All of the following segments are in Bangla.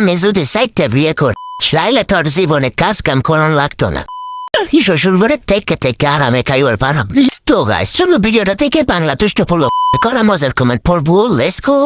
আমি যদি সাইটটা বিয়ে করি লাইলে তোর জীবনে কাজ কাম করানো লাগতো না শ্বশুর করে থেকে থেকে আরামে খাইবার পারাম তো গাইস চলো ভিডিওটা থেকে বাংলা তুষ্ট পড়ল করা মজার কমেন্ট পড়ব লেটস গো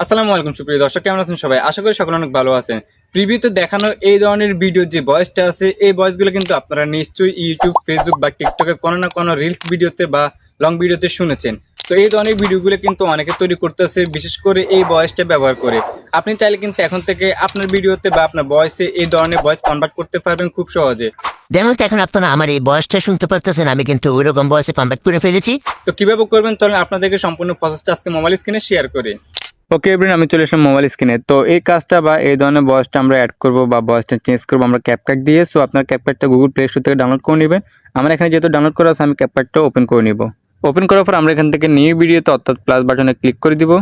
আসসালামু আলাইকুম সুপ্রিয় দর্শক, কেমন আছেন সবাই? আশা করি সকলে অনেক ভালো আছেন। প্রিভিউতে দেখানো এই ধরনের ভিডিও যে ভয়েসটা আছে, এই ভয়েসগুলো কিন্তু আপনারা নিশ্চয়ই ইউটিউব ফেসবুক বা টিকটকে কোনো না কোনো রিলস ভিডিওতে বা লং ভিডিওতে শুনেছেন। তো এই ধরনের ভিডিওগুলো কিন্তু অনেকে তৈরি করতেছে বিশেষ করে এই ভয়েসটা ব্যবহার করে। আপনি চাইলে কিন্তু এখন থেকে আপনার ভিডিওতে বা আপনার ভয়েসে এই ধরনের ভয়েস কনভার্ট করতে পারবেন খুব সহজে। যেমন তো এখন আপনারা আমার এই বয়সটা শুনতে পারতেছেন আমি কিন্তু ওইরকম বয়সে কমপ্লিট করে ফেলেছি। তো কীভাবে করবেন? তাহলে আপনাদেরকে সম্পূর্ণ প্রসেসটা আজকে মোবাইল স্ক্রিনে শেয়ার করি। ওকে এভরিন আমি চলে এসলাম মোবাইল স্ক্রিনে তো এই কাজটা বা এই ধরনের ভয়েসটা আমরা অ্যাড করব বা ভয়েসটা চেঞ্জ করব আমরা ক্যাপকাট দিয়ে। সো আপনার ক্যাপকাটটা গুগল প্লে স্টোর থেকে ডাউনলোড করে নেবেন। আমার এখানে যেহেতু ডাউনলোড করা আছে আমি ক্যাপকাটটা ওপেন করে নিব। ওপেন করার পর আমরা এখান থেকে নিউ ভিডিওতে অর্থাৎ প্লাস বাটনে ক্লিক করে দিব।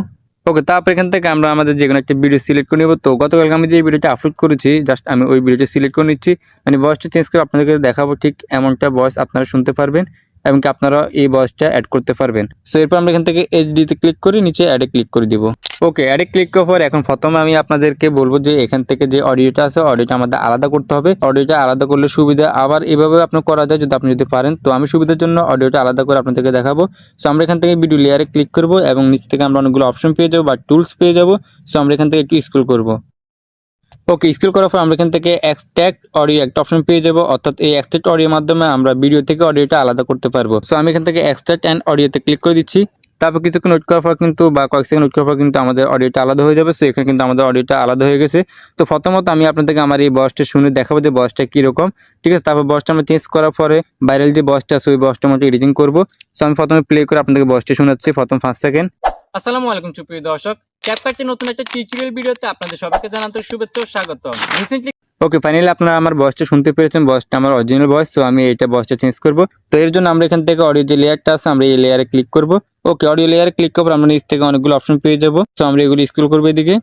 ওকে তারপর এখান থেকে আমরা আমাদের যে কোনো একটা ভিডিও সিলেক্ট করে নেব। তো গতকালকে আমি যে ভিডিওটা আপলোড করেছি জাস্ট আমি ওই ভিডিওটা সিলেক্ট করে নিচ্ছি। মানে ভয়েসটা চেঞ্জ করে আপনাদেরকে দেখাবো ঠিক এমনটা ভয়েস আপনারা শুনতে পারবেন। এবং কি আপনারা এই বয়সটা অ্যাড করতে পারবেন। সো এরপর আমরা এখান থেকে এইচডিতে ক্লিক করি, নিচে অ্যাডে ক্লিক করে দিব। ওকে অ্যাডে ক্লিক করার পর এখন প্রথমে আমি আপনাদেরকে বলব যে এখান থেকে যে অডিওটা আছে অডিওটা আমাদের আলাদা করতে হবে। অডিওটা আলাদা করলে সুবিধা আবার এভাবে আপনার করা যায় যদি আপনি যদি পারেন। তো আমি সুবিধার জন্য অডিওটা আলাদা করে আপনাদেরকে দেখাবো। সো আমরা এখান থেকে ভিডিও লেয়ারে ক্লিক করব এবং নিচ থেকে আমরা অনেকগুলো অপশন পেয়ে যাব বা টুলস পেয়ে যাব। সো আমরা এখান থেকে একটু স্ক্রল করব। ওকে স্ক্রল করার পর আমরা এখান থেকে এক্সট্রাক্ট অডিও একটা অপশন পেয়ে যাব। অর্থাৎ এই এক্সট্রাক্ট অডিওর মাধ্যমে আমরা ভিডিও থেকে অডিওটা আলাদা করতে পারব। সো আমি এখান থেকে এক্সট্রাক্ট অ্যান্ড অডিওতে ক্লিক করে দিচ্ছি। তারপর কিছুক্ষণ ওয়েট করার পর কিন্তু বা কয়েক সেকেন্ড ওয়েট করার পর কিন্তু আমাদের অডিওটা আলাদা হয়ে যাবে। সো এখানে কিন্তু আমাদের অডিওটা আলাদা হয়ে গেছে। তো, প্রথমত আমি আপনাদেরকে আমার এই বসটা শুনে দেখাবো যে বসটা কীরকম। ঠিক আছে, তারপর বসটা আমরা চেঞ্জ করার পরে ভাইরাল যে বসটা আছে, ওই বসটা মতো এডিটিং করব। সো আমি প্রথমে প্লে করে আপনাদেরকে বসটা শোনাচ্ছি প্রথম ফার্স্ট সেকেন্ড আসসালামু আলাইকুম সুপ্রিয় দর্শক। ক্যাপকাটের নতুন একটা টিউটোরিয়াল ভিডিওতে আপনাদের সবাইকে জানাতে শুভেচ্ছা ও স্বাগত রিসেন্টলি ওকে ফাইনালি আপনারা আমার বয়সটা শুনতে পেরেছেন। বয়সটা আমার অরিজিনাল বয়স তো আমি এইটা বয়সটা চেঞ্জ করব। তো এর জন্য আমরা এখান থেকে অডিও যে লেয়ারটা আছে, আমরা এই লেয়ারে ক্লিক করব। ওকে অডিও লেয়ারে ক্লিক করব আমরা নিচ থেকে অনেকগুলো অপশন পেয়ে যাব। তো আমরা এগুলো স্ক্রল করব এদিকে।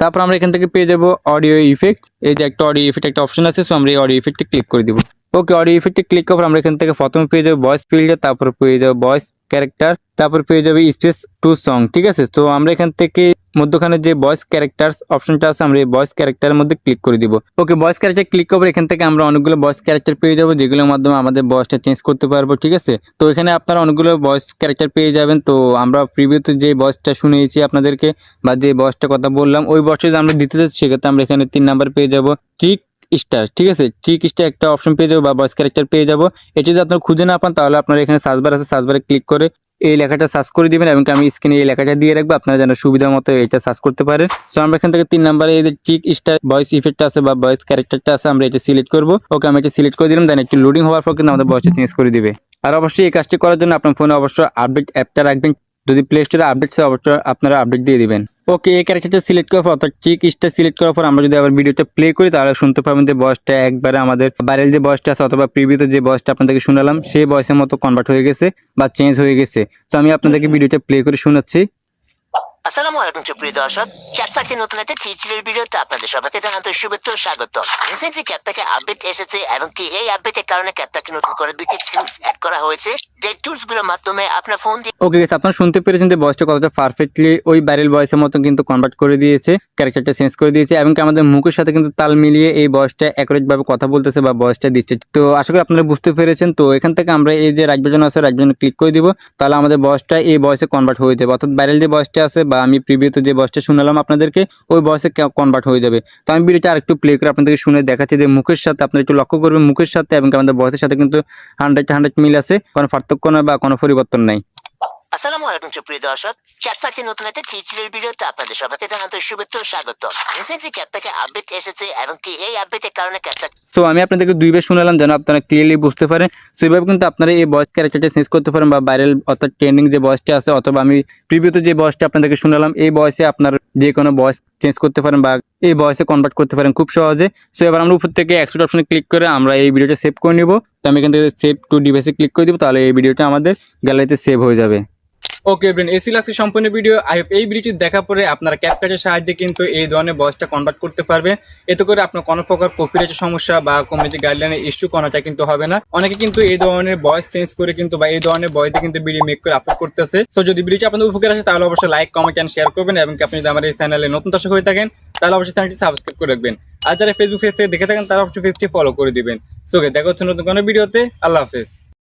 তারপর আমরা এখান থেকে পেয়ে যাব অডিও ইফেক্ট এই যে একটা অডিও ইফেক্ট একটা অপশন আছে সো আমরা এই অডিও ইফেক্টে ক্লিক করে দিব। ওকে অডিও ইফেক্টে ক্লিক করার আমরা এখান থেকে প্রথমে পেয়ে যাব ভয়েস ফিল্ডে তারপর পেয়ে যাব ভয়েস ক্যারেক্টার তারপর পেয়ে যাবে স্পেস টু সং ঠিক আছে? তো আমরা এখান থেকে মধ্যখানে যে ভয়েস ক্যারেক্টার্স অপশনটা আছে, আমরা এই ভয়েস ক্যারেক্টারের মধ্যে ক্লিক করে দিব। ওকে ভয়েস ক্যারেক্টার ক্লিক করব এখান থেকে আমরা অনেকগুলো ভয়েস ক্যারেক্টার পেয়ে যাব, যেগুলোর মাধ্যমে আমাদের ভয়েসটা চেঞ্জ করতে পারব, ঠিক আছে? তো এখানে আপনারা অনেকগুলো ভয়েস ক্যারেক্টার পেয়ে যাবেন। তো আমরা প্রিভিউতে যে ভয়েসটা শুনিয়েছি আপনাদেরকে বা যে ভয়েসটা কথা বললাম, ওই ভয়েসটা যদি আমরা দিতে যাচ্ছি সেক্ষেত্রে আমরা এখানে তিন নাম্বার পেয়ে যাব। ঠিক স্টার ঠিক আছে? ট্রিক স্টার একটা অপশন পেয়ে যাব বা ভয়েস ক্যারেক্টার পেয়ে যাব। এটা যদি আপনারা খুঁজে না পান, তাহলে আপনারা এখানে সার্চবার আছে সার্চবারে ক্লিক করে এই লেখাটা সার্চ করে দিবেন এবং আমি স্ক্রিনে এই লেখাটা দিয়ে রাখব। আপনারা যেন সুবিধা মতো এটা সার্চ করতে পারেন। সো আমরা এখান থেকে তিন নাম্বারে এই যে ট্রিক স্টার ভয়েস ইফেক্ট আছে বা ভয়েস ক্যারেক্টারটা আছে, আমরা এটা সিলেক্ট করব। ওকে আমি এটা সিলেক্ট করে দিলাম দেন একটু লোডিং হওয়ার পর কিন্তু আমাদের ভয়েসটা চেঞ্জ করে দিবে। আর অবশ্যই এই কাজটি করার জন্য আপনার ফোনে অবশ্যই আপডেট অ্যাপটা রাখবেন। যদি প্লে স্টোরে আপডেট আছে অবশ্যই আপনারা আপডেট দিয়ে দিবেন। ওকে এই ক্যারেক্টারটা সিলেক্ট করার পর অর্থাৎ চিক স্টার সিলেক্ট করার পর আমরা যদি আবার ভিডিওটা প্লে করি তাহলে শুনতে পাবেন যে বয়সটা একবারে আমাদের বাইরের যে বয়সটা আছে অথবা প্রিভিউতে যে বয়সটা আপনাদেরকে শোনালাম সেই বয়সের মতো কনভার্ট হয়ে গেছে বা চেঞ্জ হয়ে গেছে। তো আমি আপনাদেরকে ভিডিওটা প্লে করে শোনাচ্ছি। আসসালামু আলাইকুম, সুপ্রিয় দর্শক। নতুন একটা ভিডিওতে আপনাদের সবাইকে স্বাগত। রিসেন্টলি আপডেট এসেছে এবং কি এই আপডেটের কারণে নতুন করে টুলস অ্যাড করা হয়েছে। যে টুলসগুলোর মাধ্যমে আপনার ফোন দিয়ে ওকে আপনারা শুনতে পেরেছেন যে বয়সটা কতটা পারফেক্টলি ওই বয়সের মতো কিন্তু কনভার্ট করে দিয়েছে ক্যারেক্টারটা চেঞ্জ করে দিয়েছে, এবং আমাদের মুখের সাথে কিন্তু তাল মিলিয়ে এই বয়সটা অ্যাকুরেট ভাবে কথা বলতেছে বা বয়সটা দিচ্ছে। তো আশা করি আপনারা বুঝতে পেরেছেন। তো এখান থেকে আমরা এই যে রাইট আছে রাইট ক্লিক করে দিব, তাহলে আমাদের বয়সটা এই বয়সে কনভার্ট হয়ে যাবে। অর্থাৎ ব্যারেল যে বয়সটা আছে বা আমি প্রিভিউতে যে বয়সটা শুনালাম আপনাদেরকে, ওই বয়সে কনভার্ট হয়ে যাবে। তো আমি ভিডিওটা আরেকটু প্লে করে আপনাদেরকে শুনে দেখাচ্ছি যে মুখের সাথে আপনারা একটু লক্ষ্য করবেন মুখের সাথে এবং আমাদের বয়সের সাথে কিন্তু হান্ড্রেড হান্ড্রেড মিল আছে, কোনো পার্থক্য নয় বা কোনো পরিবর্তন নাই। আসসালামু আলাইকুম, সুপ্রিয় দর্শক। ক্যাটপ্যাকের নতুন একটা টিউটোরিয়াল ভিডিওতে আপনাদের সবাইকে জানাতে শুভেচ্ছা ও স্বাগত। রিসেন্টলি ক্যাটপ্যাকে আপডেট এসেছে, এবং কি এই আপডেটের কারণে ক্যাটপ্যাক সো আমি আপনাদেরকে দুইবার শোনালাম, যেন আপনারা ক্লিয়ারলি বুঝতে পারেন। সো এইভাবে কিন্তু আপনারা এই ভয়েস ক্যারেক্টারটা চেঞ্জ করতে পারেন, বা ভাইরাল অর্থাৎ ট্রেন্ডিং যে ভয়েসটা আছে, অথবা আমি প্রিভিউতে যে ভয়েসটা আপনাদেরকে শোনালাম, এই ভয়েসে আপনার যে কোনো ভয়েস চেঞ্জ করতে পারেন, বা এই ভয়েসে কনভার্ট করতে পারেন খুব সহজে। সো এবার আমরা উপর থেকে এক্সপোর্ট অপশনে ক্লিক করে আমরা এই ভিডিওটা সেভ করে নিব। তো আমি এখান থেকে সেভ টু ডিভাইসে ক্লিক করে দিব, তাহলে এই ভিডিওটা আমাদের গ্যালারিতে সেভ হয়ে যাবে। ওকে ব্রেন এসি লাক্সি সম্পূর্ণ ভিডিও আই হোপ এই ভিডিওটি দেখার পরে আপনারা ক্যাপকাটের সাহায্যে কিন্তু এই ধরনের ভয়েসটা কনভার্ট করতে পারবেন। এতে করে আপনার কোনো প্রকার কপিরাইটের সমস্যা বা কমিউনিটি গাইডলাইনের ইস্যু কোনোটা কিন্তু হবে না। অনেকে কিন্তু এই ধরনের বয়স চেঞ্জ করে কিন্তু বা এই ধরনের বয়সে কিন্তু ভিডিও মেক করে আপলোড করতেছে। সো যদি ভিডিওটি আপনাদের উপকার আসে, তাহলে অবশ্যই লাইক কমেন্ট এন্ড শেয়ার করবেন এবং আপনি যদি আমার এই চ্যানেলে নতুন দর্শক হয়ে থাকেন, তাহলে অবশ্যই চ্যানেলটি সাবস্ক্রাইব করে রাখবেন। আর যারা ফেসবুক পেজ থেকে দেখে থাকেন, তারা অবশ্যই পেজটি ফলো করে দিবেন। সো দেখা হচ্ছে নতুন কোনো ভিডিওতে আল্লাহ হাফেজ।